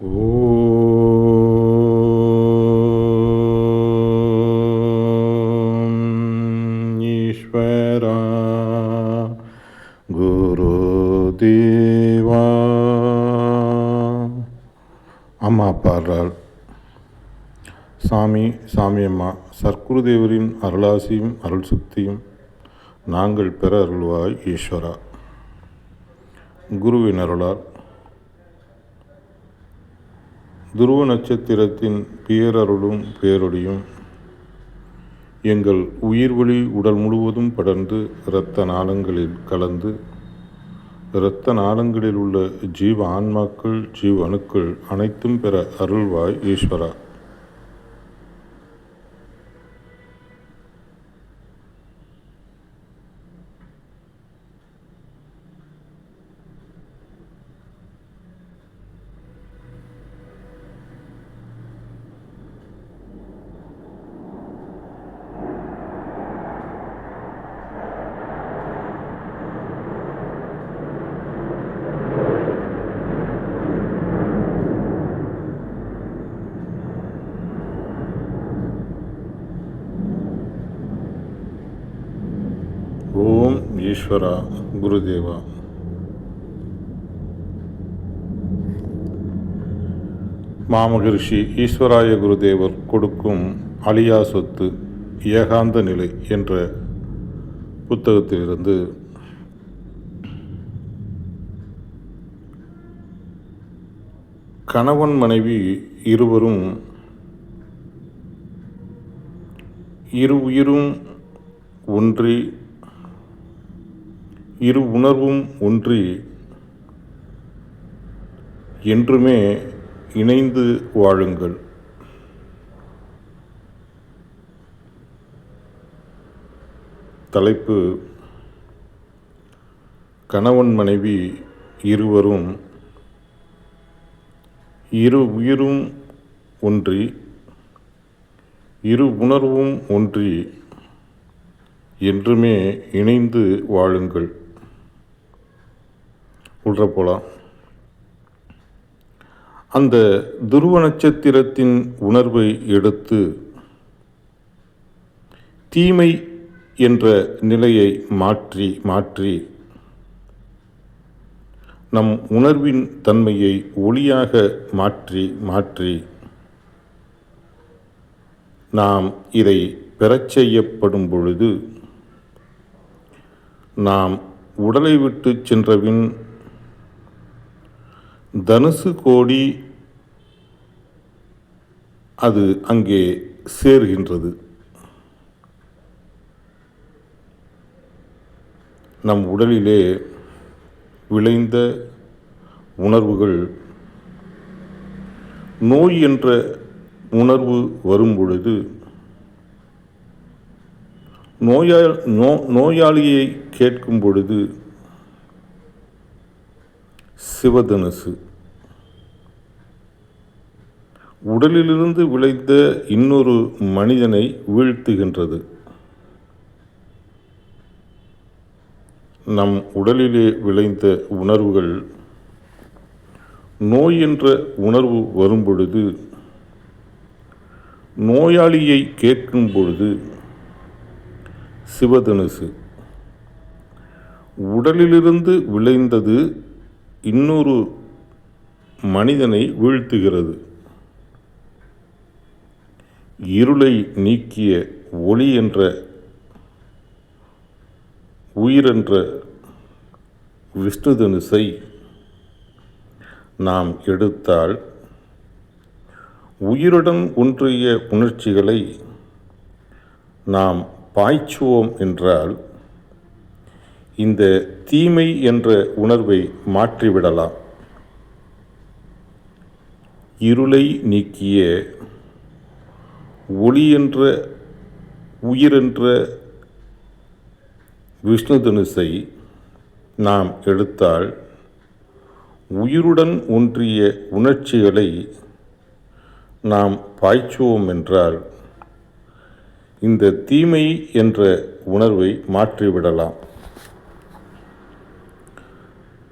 ஓம் குரு தேவா அம்மா பாடுறாள் சாமி சாமி அம்மா சர்க்குருதேவரின் அருளாசியும் அருள் சக்தியும் நாங்கள் பெற அருள்வாய் ஈஸ்வரா. குருவின் அருளால் துருவ நட்சத்திரத்தின் பேரருளும் பேரொடியும் எங்கள் உயிர்வழி உடல் முழுவதும் படர்ந்து இரத்த நாளங்களில் கலந்து இரத்த நாளங்களில் உள்ள ஜீவ ஆன்மாக்கள் ஜீவ அணுக்கள் அனைத்தும் பெற அருள்வாய் ஈஸ்வரா ஓம் ஈஸ்வரா குருதேவா மாமகரிஷி ஈஸ்வராய குருதேவர் கொடுக்கும் அழியா சொத்து ஏகாந்த நிலை என்ற புத்தகத்திலிருந்து கணவன் மனைவி இருவரும் இரு உயிரும் ஒன்றி இரு உணர்வும் ஒன்றி என்றுமே இணைந்து வாழுங்கள். தலைப்பு கணவன் மனைவி இருவரும் இரு உயிரும் ஒன்றி இரு உணர்வும் ஒன்றி என்றுமே இணைந்து வாழுங்கள். உள்ள போலாம். அந்த துருவ நட்சத்திரத்தின் உணர்வை எடுத்து தீமை என்ற நிலையை மாற்றி மாற்றி நம் உணர்வின் தன்மையை ஒளியாக மாற்றி மாற்றி நாம் இதை பெறச் செய்யப்படும் பொழுது நாம் உடலை விட்டு சென்றபின் தனுசு கோடி அது அங்கே சேர்கின்றது. நம் உடலிலே விளைந்த உணர்வுகள் நோய் என்ற உணர்வு வரும்பொழுது நோயால் நோயா நோ நோயாளியை கேட்கும் பொழுது சிவதனுசு. உடலிலிருந்து விளைந்த இன்னொரு மனிதனை வீழ்த்துகின்றது. நம் உடலிலே விளைந்த உணர்வுகள் நோய் என்ற உணர்வு வரும்பொழுது நோயாளியை கேட்கும் பொழுது சிவதனுசு. உடலிலிருந்து விளைந்தது இன்னொரு மனிதனை வீழ்த்துகிறது. இருளை நீக்கிய ஒளி என்ற உயிரென்ற விஷ்ணு தனுசை நாம் எடுத்தால் உயிருடன் ஒன்றிய உணர்ச்சிகளை நாம் பாய்ச்சுவோம் என்றால் இந்த தீமை என்ற உணர்வை மாற்றிவிடலாம். இருளை நீக்கிய ஒளி என்ற உயிர் என்ற விஷ்ணு தனுசை நாம் எடுத்தால் உயிருடன் ஒன்றிய உணர்ச்சிகளை நாம் பாய்ச்சுவோம் என்றால் இந்த தீமை என்ற உணர்வை மாற்றிவிடலாம்.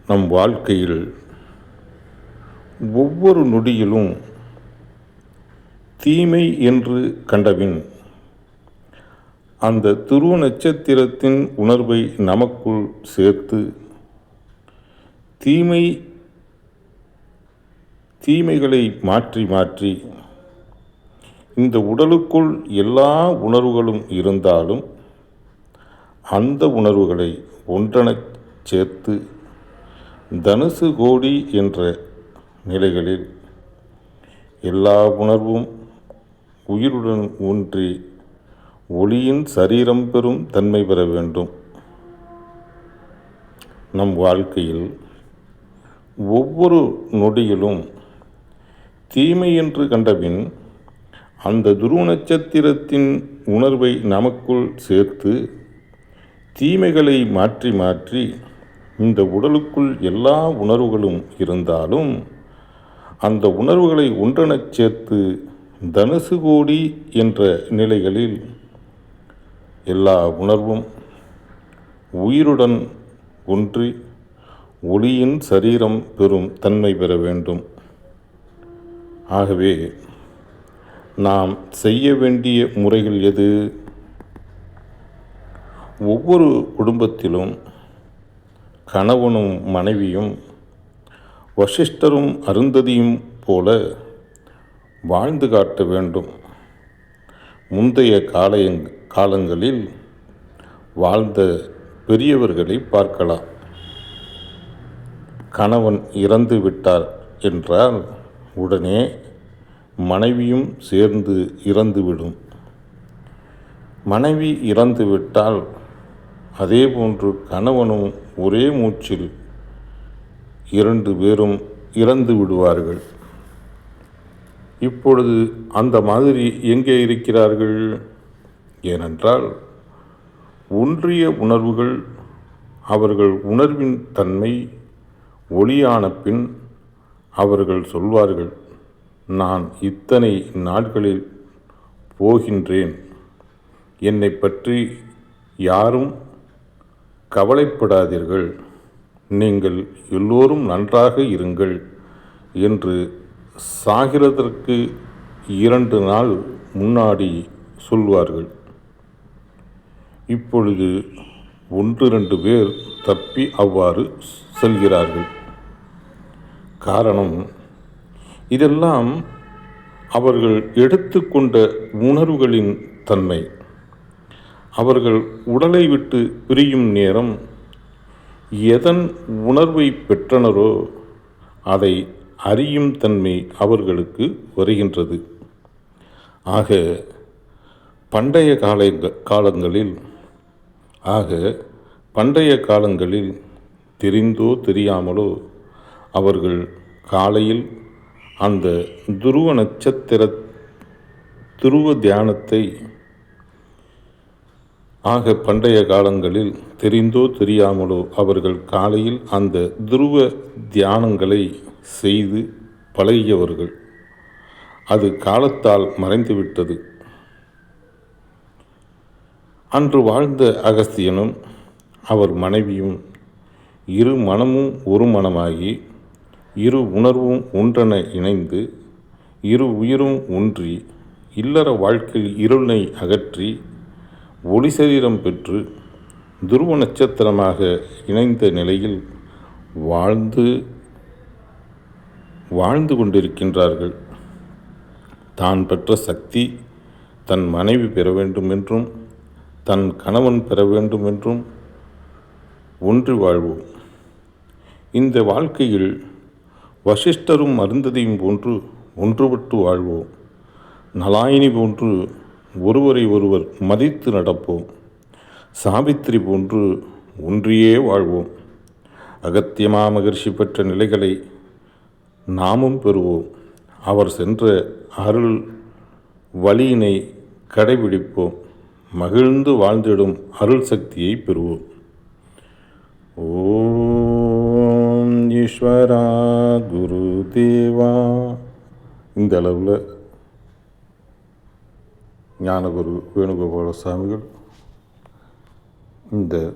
நம் வாழ்க்கையில் ஒவ்வொரு நொடியிலும் தீமை என்று கண்டபின். அந்த துருவ நட்சத்திரத்தின் உணர்வை நமக்குள் சேர்த்து தீமை தீமைகளை மாற்றி மாற்றி இந்த உடலுக்குள் எல்லா உணர்வுகளும் இருந்தாலும் அந்த உணர்வுகளை ஒன்றெனச் சேர்த்து தனுசு கோடி என்ற நிலைகளில் எல்லா உணர்வும் உயிருடன் ஒன்றி ஒளியின் சரீரம் பெறும் தன்மை பெற வேண்டும். நம் வாழ்க்கையில் ஒவ்வொரு நொடியிலும் தீமை என்று கண்டபின் அந்த துருவ நட்சத்திரத்தின் உணர்வை நமக்குள் சேர்த்து தீமைகளை மாற்றி மாற்றி இந்த உடலுக்குள் எல்லா உணர்வுகளும் இருந்தாலும் அந்த உணர்வுகளை ஒன்றெனச் சேர்த்து தனுசு கோடி என்ற நிலைகளில் எல்லா உணர்வும் உயிருடன் ஒன்றி ஒளியின் சரீரம் பெறும் தன்மை பெற வேண்டும். ஆகவே நாம் செய்ய வேண்டிய முறைகள் எது? ஒவ்வொரு குடும்பத்திலும் கணவனும் மனைவியும் வசிஷ்டரும் அருந்ததியும் போல வாழ்ந்து காட்ட வேண்டும். முந்தைய காலைய காலங்களில் வாழ்ந்த பெரியவர்களை பார்க்கலாம். கணவன் இறந்து விட்டார் என்றால் உடனே மனைவியும் சேர்ந்து இறந்துவிடும் மனைவி இறந்துவிட்டால் அதேபோன்று கணவனும் ஒரே மூச்சில் இரண்டு பேரும் இறந்து விடுவார்கள். இப்பொழுது அந்த மாதிரி எங்கே இருக்கிறார்கள்? ஏனென்றால் ஒன்றிய உணர்வுகள் அவர்கள் உணர்வின் தன்மை ஒளியான பின் அவர்கள் சொல்வார்கள் நான் இத்தனை நாட்களில் போகின்றேன். என்னை பற்றி யாரும் கவலைப்படாதீர்கள். நீங்கள் எல்லோரும் நன்றாக இருங்கள் என்று சாகிறதற்கு இரண்டு நாள் முன்னாடி சொல்வார்கள் இப்பொழுது ஒன்று ரெண்டு பேர் தப்பி அவ்வாறு செல்கிறார்கள். காரணம் இதெல்லாம் அவர்கள் எடுத்துக்கொண்ட உணர்வுகளின் தன்மை. அவர்கள் உடலை விட்டு பிரியும் நேரம் எதன் உணர்வை பெற்றனரோ அதை அறியும் தன்மை அவர்களுக்கு வருகின்றது. ஆக பண்டைய கால காலங்களில் ஆக பண்டைய காலங்களில் தெரிந்தோ தெரியாமலோ அவர்கள் காலையில் அந்த துருவ நட்சத்திர துருவ தியானத்தை ஆக பண்டைய காலங்களில் தெரிந்தோ தெரியாமலோ அவர்கள் காலையில் அந்த துருவ தியானங்களை செய்து பழகியவர்கள். அது காலத்தால் மறைந்துவிட்டது. அன்று வாழ்ந்த அகஸ்தியனும் அவர் மனைவியும் இரு மனமும் ஒரு மனமாகி இரு உணர்வும் ஒன்றென இணைந்து இரு உயிரும் ஒன்றி இல்லற வாழ்க்கையில் இருளை அகற்றி ஒளி சரீரம் பெற்று துருவ நட்சத்திரமாக இணைந்த நிலையில் வாழ்ந்து வாழ்ந்து கொண்டிருக்கின்றார்கள். தான் பெற்ற சக்தி தன் மனைவி பெற வேண்டும் என்றும் தன் கணவன் பெற வேண்டும் என்றும் ஒன்று வாழ்வோம். இந்த வாழ்க்கையில் வசிஷ்டரும் மருந்ததையும் போன்று ஒன்றுபட்டு வாழ்வோம். நலாயினி போன்று ஒருவரை ஒருவர் மதித்து நடப்போம். சாவித்திரி போன்று ஒன்றியே வாழ்வோம். அகத்தியமா மகிழ்ச்சி பெற்ற நிலைகளை நாமும் பெறுவோம். அவர் சென்ற அருள் வழியினை கடைபிடிப்போம். மகிழ்ந்து வாழ்ந்திடும் அருள் சக்தியை பெறுவோம். ஓம் ஈஸ்வரா குரு தேவா. இந்த அளவில் ஞானகுரு வேணுகோபால சுவாமிகள் இந்த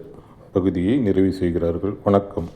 பகுதியை நிறைவு செய்கிறார்கள். வணக்கம்.